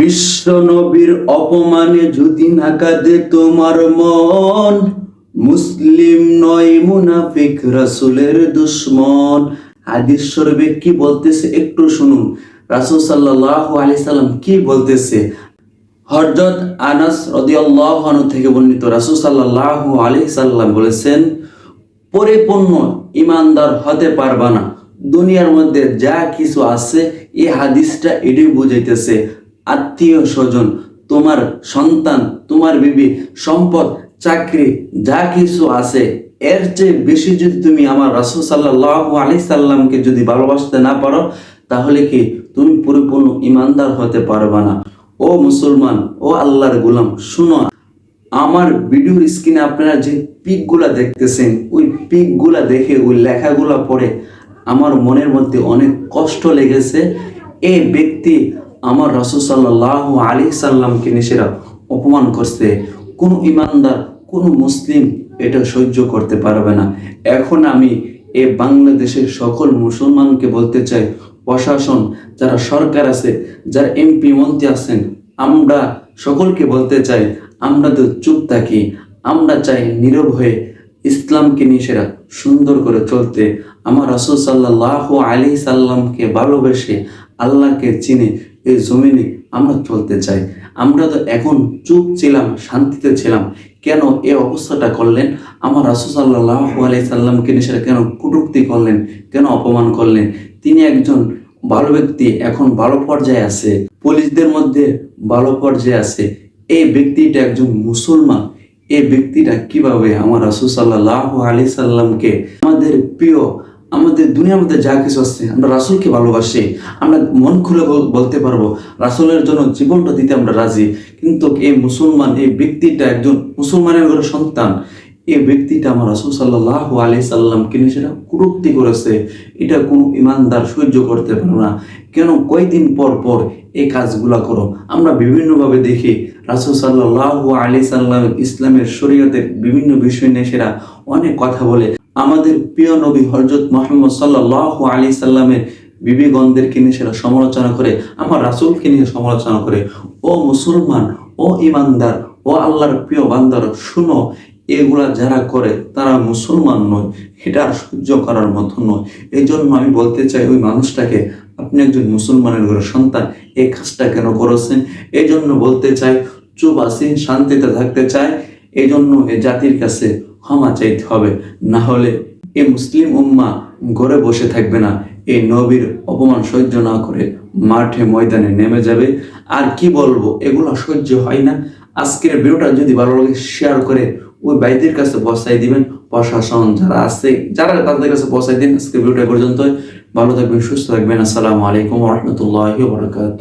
বিশ্ব নবীর অপমানে যদি না কাঁদে তোমার মন, মুসলিম নয় মুনাফিক রাসূলের দুশ্মন। হাদিস শরীফে কি বলতেছে একটু শুনুন। রাসূল সাল্লাল্লাহু আলাইহি সাল্লাম কি বলতেছে? হযরত আনাস রাদিয়াল্লাহু থেকে বর্ণিত রাসূল সাল্লাল্লাহু আলাইহি সাল্লাম বলেছেন, পরিপূর্ণ ইমানদার হতে পারবা না। দুনিয়ার মধ্যে যা কিছু আছে, এই হাদিসটা এটাই বুঝাইতেছে। আত্মীয় স্বজন, তোমার সন্তান, তোমার বিবি, সম্পদ, চাকরি, যা কিছু আছে, এর চেয়ে বেশি যদি তুমি আমার রাসূল সাল্লাল্লাহু আলাইহি সাল্লামকে যদি ভালোবাসতে না পারো, তাহলে কি তুমি পরিপূর্ণ ইমানদার হতে পারবে না? ও মুসলমান, ও আল্লাহর গোলাম, শুনো, আমার ভিডিওর স্ক্রিনে আপনারা যে পিকগুলা দেখতেছেন, ওই পিকগুলা দেখে, ওই লেখাগুলা পড়ে আমার মনের মধ্যে অনেক কষ্ট লেগেছে। এই ব্যক্তি আমার রসুল সাল্লাহ আলী সাল্লামকে নিশেরা অপমান করছে, কোনো ইমানদার, কোনো মুসলিম এটা সহ্য করতে পারবে না। এখন আমি এ বাংলাদেশের সকল মুসলমানকে বলতে চাই, প্রশাসন, যারা সরকার আছে, যারা এমপি মন্ত্রী আছেন, আমরা সকলকে বলতে চাই, আমরা তো চুপ থাকি, আমরা চাই নীরব হয়ে ইসলামকে নিয়ে সেরা সুন্দর করে চলতে। আমার রসুল সাল্লাহ আলী সাল্লামকে ভালোবেসে আল্লাহকে চিনে এই জমিনে আমরা চলতে চাই। আমরা তো এখন চুপ ছিলাম, শান্তিতে ছিলাম। কেন এই অবস্থাটা করলেন? আমার রাসুল সাল্লাহ আলি সাল্লামকে সেটা কেন কটুক্তি করলেন? কেন অপমান করলেন? তিনি একজন ভালো ব্যক্তি, এখন ভালো পর্যায়ে আছে। পুলিশদের মধ্যে ভালো পর্যায়ে আছে। এই ব্যক্তিটা একজন মুসলমান। এই ব্যক্তিটা কীভাবে আমার রাসুল সাল্লাহ আলি সাল্লামকে, আমাদের প্রিয় আমাদের দুনিয়ার মধ্যে যা কিছু আছে, আমরা রাসুলকে ভালোবাসি, আমরা মন খুলে বল- বলতে পারব, রাসুলের জন্য জীবনটা দিতে আমরা রাজি। কিন্তু এই মুসলমান, এই ব্যক্তিটা একজন মুসলমানের ঘরে সন্তান, এই ব্যক্তিটা আমার রাসুল সাল্লাহ আলি সাল্লামকে নিয়ে সেটা কুরুক্তি করেছে। এটা কোনো ইমানদার সহ্য করতে পারে না। কেন কয়দিন পর পর এই কাজগুলা করো? আমরা বিভিন্নভাবে দেখি রাসুল সাল্লাহ আলি সাল্লাম ইসলামের শরীয়তের বিভিন্ন বিষয় নিয়ে সেরা অনেক কথা বলে। আমাদের প্রিয় নবী হজরত মোহাম্মদ সাল্লাহ আলি সাল্লামের বিবিগণদেরকে নিয়ে সেটা সমালোচনা করে, আমার রাসুলকে নিয়ে সমালোচনা করে, ও মুসলমান, ও ইমানদার ও আল্লাহর প্রিয় বান্দার, শুনো, এগুলা যারা করে তারা মুসলমান নয়, এটা আর সহ্য করার মতো নয়। এই জন্য আমি বলতে চাই, ওই মানুষটাকে, আপনি একজন মুসলমানের ঘরের সন্তান, এই কাজটা কেন করেছেন? এই জন্য বলতে চাই, চুপ আসি শান্তিতে থাকতে চাই এই জন্য এ জাতির কাছে ক্ষমা চাইতে হবে। না হলে এই মুসলিম উম্মা ঘরে বসে থাকবে না। এই নবীর অপমান সহ্য না করে মাঠে ময়দানে নেমে যাবে। আর কি বলব, এগুলো সহ্য হয় না। আজকের ভিডিওটা যদি ভালো লাগে শেয়ার করে ওই ভাইদের কাছে বসাই দিবেন। প্রশাসন যারা আছে, যারা তাদের কাছে পৌঁছাই দিন। আজকের ভিডিওটা পর্যন্ত ভালো থাকবেন, সুস্থ থাকবেন। আসসালামু আলাইকুম রহমতুল্লাহ বরকাত